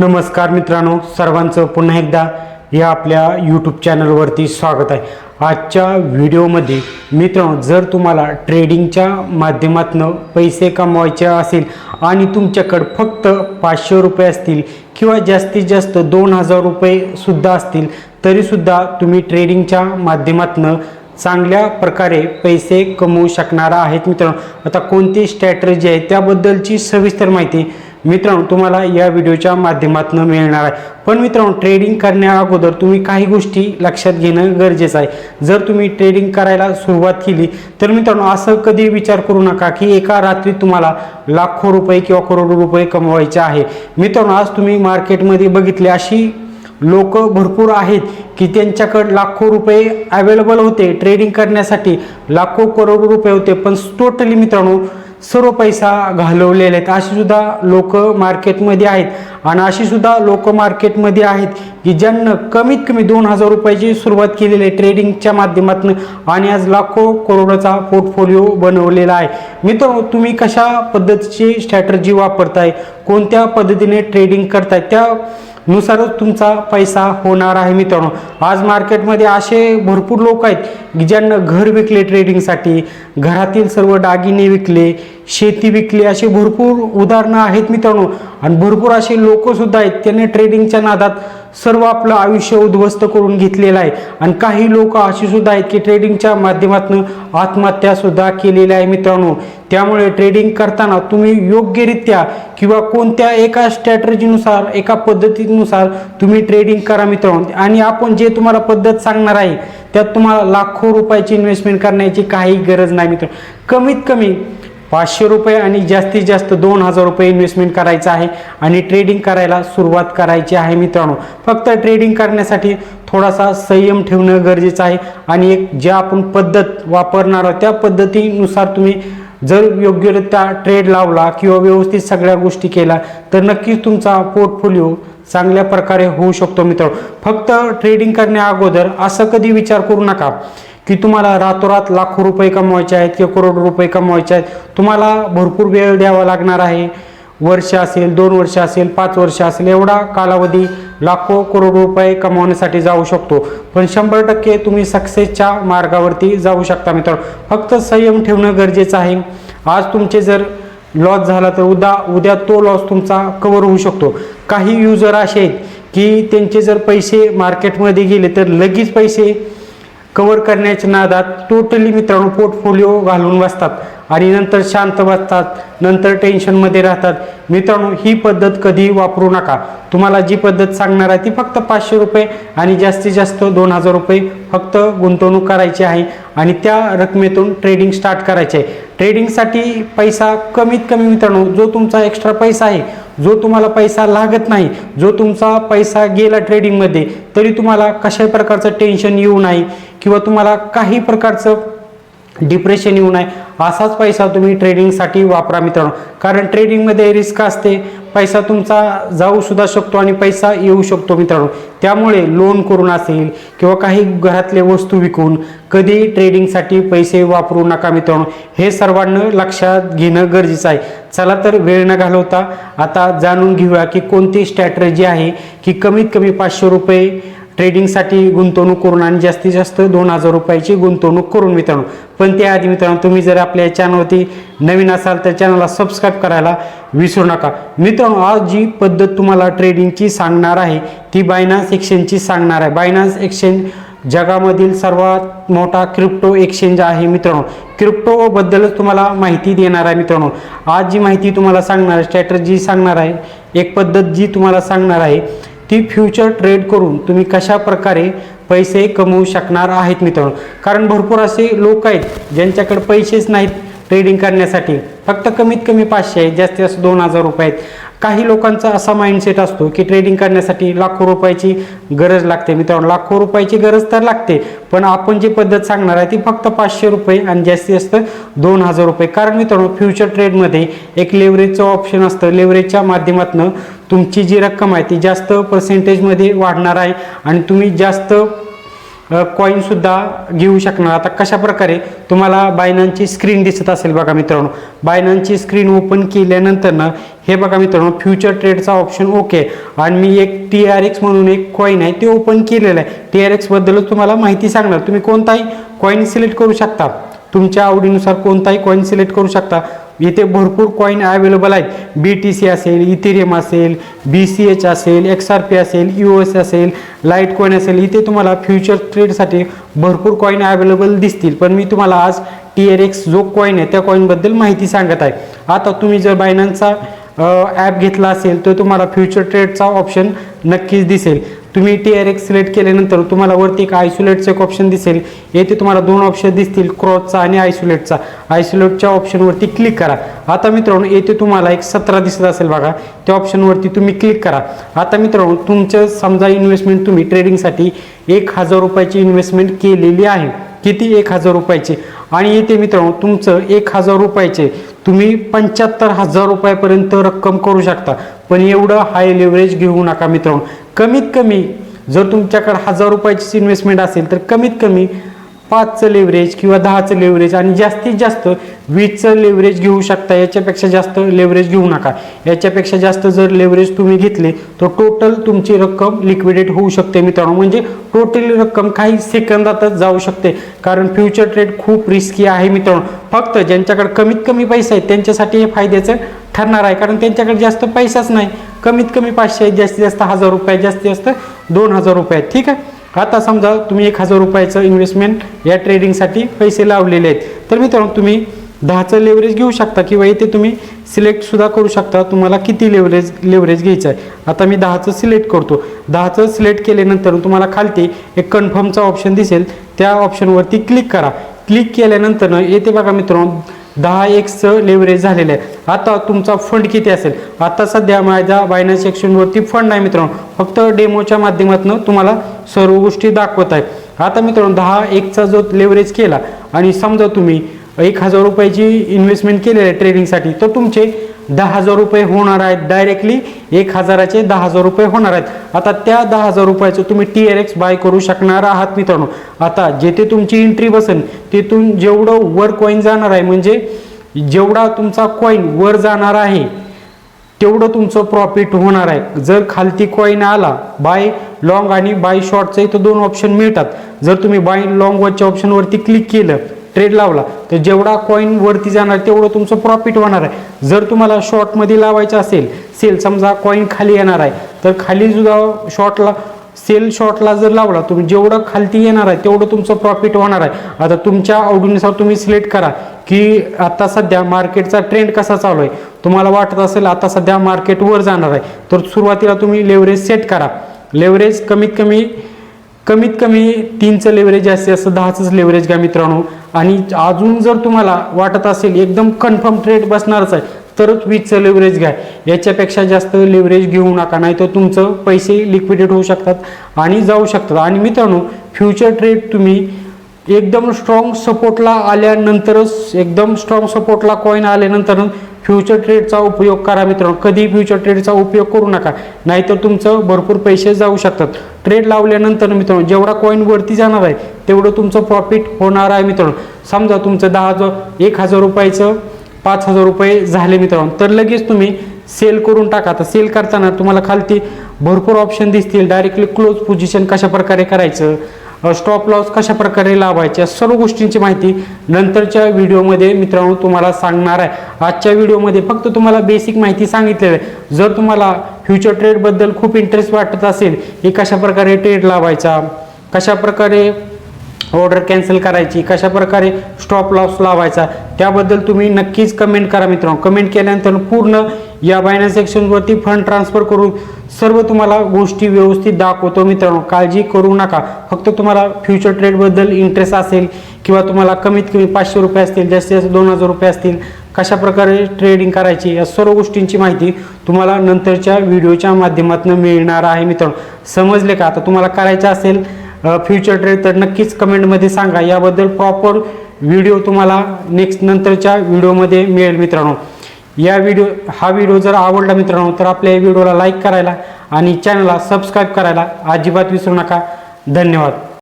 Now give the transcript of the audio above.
नमस्कार मित्रांनो सर्वांचं पुन्हा एकदा या आपल्या यूट्यूब चॅनलवरती स्वागत आहे. आजच्या व्हिडिओमध्ये मित्रांनो जर तुम्हाला ट्रेडिंगच्या माध्यमातून पैसे कमवायचे असेल आणि तुमच्याकडं फक्त पाचशे रुपये असतील किंवा जास्तीत जास्त दोन हजार रुपयेसुद्धा असतील तरीसुद्धा तुम्ही ट्रेडिंगच्या माध्यमातून चांगल्या प्रकारे पैसे कमवू शकणार आहेत मित्रांनो. आता कोणती स्ट्रॅटर्जी आहे त्याबद्दलची सविस्तर माहिती मित्रांनो तुम्हाला या व्हिडिओच्या माध्यमातून मिळणार आहे. पण मित्रांनो ट्रेडिंग करण्या अगोदर तुम्ही काही गोष्टी लक्षात घेणं गरजेचं आहे. जर तुम्ही ट्रेडिंग करायला सुरुवात केली तर मित्रांनो असं कधी विचार करू नका की एका रात्री तुम्हाला लाखो रुपये किंवा करोडो रुपये कमवायचे आहे. मित्रांनो आज तुम्ही मार्केटमध्ये बघितले अशी लोक भरपूर आहेत की त्यांच्याकडे लाखो रुपये अवेलेबल होते. ट्रेडिंग करण्यासाठी लाखो करोड रुपये होते. पण टोटली मित्रांनो सर्व पैसा घालवलेले आहेत. अशी सुद्धा लोक मार्केटमध्ये आहेत. आणि अशी सुद्धा लोक मार्केटमध्ये आहेत की ज्यांना कमीत कमी दोन हजार रुपयाची सुरुवात केलेली आहे ट्रेडिंगच्या माध्यमातून आणि आज लाखो करोडाचा पोर्टफोलिओ बनवलेला आहे. मित्रांनो तुम्ही कशा पद्धतीची स्ट्रॅटर्जी वापरताय? कोणत्या पद्धतीने ट्रेडिंग करताय? त्या नुसारच तुमचा पैसा होणार आहे मित्रांनो. आज मार्केटमध्ये असे भरपूर लोक आहेत की ज्यांना घर विकले ट्रेडिंगसाठी घरातील सर्व दागिने विकले शेती विकली असे भरपूर उदाहरणं आहेत मित्रांनो. आणि भरपूर असे लोकसुद्धा आहेत त्यांनी ट्रेडिंगच्या नादात सर्व आपलं आयुष्य उद्ध्वस्त करून घेतलेलं आहे. आणि काही लोक अशी सुद्धा आहेत की ट्रेडिंगच्या माध्यमातून आत्महत्या सुद्धा केलेल्या आहे मित्रांनो. त्यामुळे ट्रेडिंग करताना तुम्ही योग्यरित्या किंवा कोणत्या एका स्ट्रॅटर्जीनुसार एका पद्धतीनुसार तुम्ही ट्रेडिंग करा मित्रांनो. आणि आपण जे तुम्हाला पद्धत सांगणार आहे त्यात तुम्हाला लाखो रुपयाची इन्व्हेस्टमेंट करण्याची काही गरज नाही मित्र कमीत कमी पाचशे रुपये आणि जास्तीत जास्त दोन हजार रुपये इन्व्हेस्टमेंट करायचं आहे आणि ट्रेडिंग करायला सुरुवात करायची आहे मित्रांनो. फक्त ट्रेडिंग करण्यासाठी थोडासा संयम ठेवणं गरजेचं आहे आणि एक ज्या आपण पद्धत वापरणार आहोत त्या पद्धतीनुसार तुम्ही जर योग्यरित्या ट्रेड लावला किंवा व्यवस्थित सगळ्या गोष्टी केल्या तर नक्कीच तुमचा पोर्टफोलिओ चांगल्या प्रकारे होऊ शकतो मित्रांनो. फक्त ट्रेडिंग करण्या अगोदर असं कधी विचार करू नका. की तुम्हाला रातोरात लाखो रुपये कमवायचे आहेत किंवा करोड रुपये कमवायचे आहेत. तुम्हाला भरपूर वेळ द्यावा लागणार आहे. वर्ष असेल दोन वर्ष असेल पाच वर्ष असेल एवढा कालावधी लाखो करोड रुपये कमवण्यासाठी जाऊ शकतो. पण शंभर टक्के तुम्ही सक्सेसच्या मार्गावरती जाऊ शकता मित्रांनो. फक्त संयम ठेवणं गरजेचं आहे. आज तुमचे जर लॉस झाला तर उद्या उद्या तो लॉस तुमचा कवर होऊ शकतो. काही युजर असे आहेत की त्यांचे जर पैसे मार्केटमध्ये गेले तर लगेच पैसे कवर करण्याच्या नादात टोटली मित्रांनो पोर्टफोलिओ घालून बसतात. आणि नंतर शांत बसतात. नंतर टेन्शनमध्ये राहतात. मित्रांनो ही पद्धत कधी वापरू नका. तुम्हाला जी पद्धत सांगणार आहे ती फक्त पाचशे रुपये आणि जास्तीत जास्त दोन हजार रुपये फक्त गुंतवणूक करायची आहे. आणि त्या रकमेतून ट्रेडिंग स्टार्ट करायचे आहे. ट्रेडिंगसाठी पैसा कमीत कमी मित्रांनो जो तुमचा एक्स्ट्रा पैसा आहे जो तुम्हाला पैसा लागत नाही जो तुमचा पैसा गेला ट्रेडिंगमध्ये तरी तुम्हाला कशा प्रकारचं टेन्शन येऊ नाही. किंवा तुम्हाला काही प्रकारचं डिप्रेशन येऊ नये असाच पैसा तुम्ही ट्रेडिंगसाठी वापरा मित्रांनो. कारण ट्रेडिंगमध्ये रिस्क असते पैसा तुमचा जाऊ सुद्धा शकतो आणि पैसा येऊ शकतो मित्रांनो. त्यामुळे लोन करून असेल किंवा काही घरातले वस्तू विकून कधी ट्रेडिंगसाठी पैसे वापरू नका मित्रांनो. हे सर्वांना लक्षात घेणं गरजेचं आहे. चला तर वेळ न घालवता आता जाणून घेऊया की कोणती स्ट्रॅटर्जी आहे की कमीत कमी पाचशे रुपये ट्रेडिंगसाठी गुंतवणूक करून आणि जास्तीत जास्त दोन हजार रुपयाची गुंतवणूक करून मित्रांनो. पण त्याआधी मित्रांनो तुम्ही जर आपल्या चॅनलवरती नवीन असाल तर चॅनलला सबस्क्राईब करायला विसरू नका. मित्रांनो आज जी पद्धत तुम्हाला ट्रेडिंगची सांगणार आहे ती बायनान्स एक्सचेंजची सांगणार आहे. बायनान्स एक्सचेंज जगामधील सर्वात मोठा क्रिप्टो एक्सचेंज आहे मित्रांनो. क्रिप्टोबद्दलच तुम्हाला माहिती देणार आहे मित्रांनो. आज जी माहिती तुम्हाला सांगणार आहे स्ट्रॅटर्जी सांगणार आहे एक पद्धत जी तुम्हाला सांगणार आहे ती फ्युचर ट्रेड करून तुम्ही कशा प्रकारे पैसे कमवू शकणार आहेत मित्रांनो? कारण भरपूर असे लोक आहेत ज्यांच्याकडे पैसेच नाहीत ट्रेडिंग करण्यासाठी. फक्त कमीत कमी पाचशे आहेत जास्तीत जास्त दोन हजार रुपये आहेत. काही लोकांचा असा माइंडसेट असतो की ट्रेडिंग करण्यासाठी लाखो रुपयाची गरज लागते. मित्रांनो लाखो रुपयाची गरज तर लागते पण आपण जी पद्धत सांगणार आहे ती फक्त पाचशे रुपये आणि जास्तीत जास्त दोन हजार रुपये. कारण मित्रांनो फ्युचर ट्रेडमध्ये एक लेवरेजचं ऑप्शन असतं. लेवरेजच्या माध्यमातून तुमची जी रक्कम आहे ती जास्त पर्सेंटेजमध्ये वाढणार आहे आणि तुम्ही जास्त कॉईनसुद्धा घेऊ शकणार. आता कशा प्रकारे तुम्हाला बायनांची स्क्रीन दिसत असेल बघा मित्रांनो. बायनांची स्क्रीन ओपन केल्यानंतर ना हे बघा मित्रांनो फ्युचर ट्रेडचा ऑप्शन ओके आणि मी एक टी आर एक्स म्हणून एक कॉईन आहे ते ओपन केलेलं आहे. टी आर एक्सबद्दलच तुम्हाला माहिती सांगणार. तुम्ही कोणताही कॉईन सिलेक्ट करू शकता. तुमच्या आवडीनुसार कोणताही कॉईन सिलेक्ट करू शकता. इथे भरपूर कॉईन अवेलेबल आहेत. बी टी सी असेल इथेरियम असेल बी सी एच असेल एक्स आर पी असेल यू एस असेल लाइट कॉईन असेल इथे तुम्हाला फ्युचर ट्रेडसाठी भरपूर कॉईन अवेलेबल दिसतील. पण मी तुम्हाला आज टी आर एक्स जो कॉईन आहे त्या कॉईनबद्दल माहिती सांगत आहे. आता तुम्ही जर बायनान्सचा ॲप घेतला असेल तर तुम्हाला फ्युचर ट्रेडचा ऑप्शन नक्कीच दिसेल. तुम्ही टी आर एक्स सिलेक्ट केल्यानंतर तुम्हाला वरती एक आयसोलेटचं एक ऑप्शन दिसेल. येथे तुम्हाला दोन ऑप्शन दिसतील क्रॉसचा आणि आयसोलेटचा आयसोलेटच्या ऑप्शनवरती क्लिक करा. आता मित्रांनो येथे तुम्हाला एक सतरा दिसत असेल बघा. त्या ऑप्शनवरती तुम्ही क्लिक करा. आता मित्रांनो तुमचं समजा इन्व्हेस्टमेंट तुम्ही ट्रेडिंगसाठी एक हजार रुपयाची इन्व्हेस्टमेंट केलेली आहे. किती? एक हजार रुपयाची. आणि येथे मित्रांनो तुमचं एक हजार रुपयाचे. तुम्ही पंच्याहत्तर हजार रुपयापर्यंत रक्कम करू शकता. पण एवढं हाय लेवरेज घेऊ नका मित्रांनो. कमीत कमी जर तुमच्याकडे हजार रुपयाची इन्व्हेस्टमेंट असेल तर कमीत कमी पाचचं लेवरेज किंवा दहाचं लेवरेज आणि जास्तीत जास्त वीसचं लेवरेज घेऊ शकता. याच्यापेक्षा जास्त लेवरेज घेऊ नका. याच्यापेक्षा जास्त जर लेवरेज तुम्ही घेतले तर टोटल तुमची रक्कम लिक्विडेट होऊ शकते मित्रांनो. म्हणजे टोटल रक्कम काही सेकंदातच जाऊ शकते. कारण फ्युचर ट्रेड खूप रिस्की आहे मित्रांनो. फक्त ज्यांच्याकडे कमीत कमी पैसा आहे त्यांच्यासाठी हे फायद्याचं ठरणार आहे. कारण त्यांच्याकडे जास्त पैसाच नाही. कमीत कमी पाचशे आहेत जास्तीत जास्त हजार रुपये जास्तीत जास्त दोन हजार रुपये आहेत. ठीक आहे? आता समजा तुम्ही एक हजार रुपयाचं इन्व्हेस्टमेंट या ट्रेडिंगसाठी पैसे लावलेले आहेत. तर मित्रांनो तुम्ही दहाचं लेवरेज घेऊ शकता किंवा इथे तुम्ही सिलेक्टसुद्धा करू शकता. तुम्हाला किती लेवरेज लेवरेज घ्यायचं आहे? आता मी दहाचं सिलेक्ट करतो. दहाचं सिलेक्ट केल्यानंतर तुम्हाला खालती एक कन्फर्मचा ऑप्शन दिसेल. त्या ऑप्शनवरती क्लिक करा. क्लिक केल्यानंतर येते बघा मित्रांनो दहा एक्सचं लेवरेज झालेलं आहे. आता तुमचा फंड किती असेल? आता सध्या माझ्या बायनान्स सेक्शनवरती फंड नाही मित्रांनो. फक्त डेमोच्या माध्यमातून तुम्हाला सर्व गोष्टी दाखवत आहे. आता मित्रांनो दहा एकचा जो लेवरेज केला आणि समजा तुम्ही एक हजार रुपयाची इन्व्हेस्टमेंट केलेली आहे ट्रेडिंगसाठी तर तुमचे दहा हजार रुपये होणार आहेत डायरेक्टली एक हजाराचे दहा हजार रुपये होणार आहेत. आता त्या दहा हजार रुपयाचं तुम्ही टी आर एक्स बाय करू शकणार आहात मित्रांनो. आता जेथे तुमची एंट्री बसेल तिथून जेवढं वर कॉईन जाणार आहे म्हणजे जेवढा तुमचा कॉईन वर जाणार आहे तेवढं तुमचं प्रॉफिट होणार आहे. जर खालती कॉईन आला बाय लॉंग आणि बाय शॉर्टचं इथं दोन ऑप्शन मिळतात. जर तुम्ही बाय लॉंग वरच्या ऑप्शनवरती क्लिक केलं ट्रेड लावला तर जेवढा कॉईन वरती जाणार तेवढं तुमचं प्रॉफिट होणार आहे. जर तुम्हाला शॉर्टमध्ये लावायचं असेल सेल समजा कॉईन खाली येणार आहे तर खाली सुद्धा शॉर्टला सेल शॉर्टला जर लावला तुम्ही जेवढं खालती येणार आहे तेवढं तुमचं प्रॉफिट होणार आहे. आता तुमच्या आवडीनुसार तुम्ही सिलेक्ट करा की आता सध्या मार्केटचा ट्रेंड कसा चालू आहे. तुम्हाला वाटत असेल आता सध्या मार्केट वर जाणार आहे. तर सुरुवातीला तुम्ही लेवरेज सेट करा. लेवरेज कमीत कमी कमीत कमी तीनचं लेवरेज जास्ती असं दहाचंच लेवरेज घ्या मित्रांनो. आणि अजून जर तुम्हाला वाटत असेल एकदम कन्फर्म ट्रेड बसणारच आहे तरच वीजचं लेवरेज घ्या. याच्यापेक्षा जास्त लेवरेज घेऊ नका नाही तर तुमचं पैसे लिक्विडेट होऊ शकतात आणि जाऊ शकतात. आणि मित्रांनो फ्युचर ट्रेड तुम्ही एकदम स्ट्रॉंग सपोर्टला आल्यानंतरच एकदम स्ट्रॉंग सपोर्टला कॉईन आल्यानंतर फ्युचर ट्रेडचा उपयोग करा मित्रांनो. कधी फ्युचर ट्रेडचा उपयोग करू नका. नाहीतर तुमचं भरपूर पैसे जाऊ शकतात. ट्रेड लावल्यानंतर मित्रांनो जेवढा कॉईन वरती जाणार आहे तेवढं तुमचं प्रॉफिट होणार आहे मित्रांनो. समजा तुमचं दहा हजार एक हजार रुपयाचं पाच हजार रुपये झाले मित्रांनो. तर लगेच तुम्ही सेल करून टाका. तर सेल करताना तुम्हाला खालती भरपूर ऑप्शन दिसतील. डायरेक्टली क्लोज पोझिशन कशा प्रकारे करायचं स्टॉप लॉस कशा प्रकारे लावायच्या सर्व गोष्टींची माहिती नंतरच्या व्हिडिओमध्ये मित्रांनो तुम्हाला सांगणार आहे. आजच्या व्हिडिओमध्ये फक्त तुम्हाला बेसिक माहिती सांगितलेली आहे. जर तुम्हाला फ्युचर ट्रेडबद्दल खूप इंटरेस्ट वाटत असेल की कशा प्रकारे ट्रेड लावायचा कशा प्रकारे ऑर्डर कॅन्सल करायची कशा प्रकारे स्टॉप लॉस लावायचा त्याबद्दल तुम्ही नक्कीच कमेंट करा मित्रांनो. कमेंट केल्यानंतर पूर्ण या बायनान्स सेक्शनवरती फंड ट्रान्सफर करून सर्व तुम्हाला गोष्टी व्यवस्थित दाखवतो मित्रांनो. काळजी करू नका. फक्त तुम्हाला फ्युचर ट्रेडबद्दल इंटरेस्ट असेल किंवा तुम्हाला कमीत कमी पाचशे रुपये असतील जास्तीत जास्त दोन हजार रुपये असतील कशा प्रकारे ट्रेडिंग करायची या सर्व गोष्टींची माहिती तुम्हाला नंतरच्या व्हिडिओच्या माध्यमातून मिळणार आहे मित्रांनो. समजले का? आता तुम्हाला करायचं असेल फ्युचर ट्रेड तर नक्कीच कमेंटमध्ये सांगा. याबद्दल प्रॉपर व्हिडिओ तुम्हाला नेक्स्ट नंतरच्या व्हिडिओमध्ये मिळेल मित्रांनो. या व्हिडिओ हा व्हिडिओ जर आवडला मित्रांनो तर आपल्या या व्हिडिओला लाईक करायला आणि चॅनलला सबस्क्राईब करायला अजिबात विसरू नका. धन्यवाद.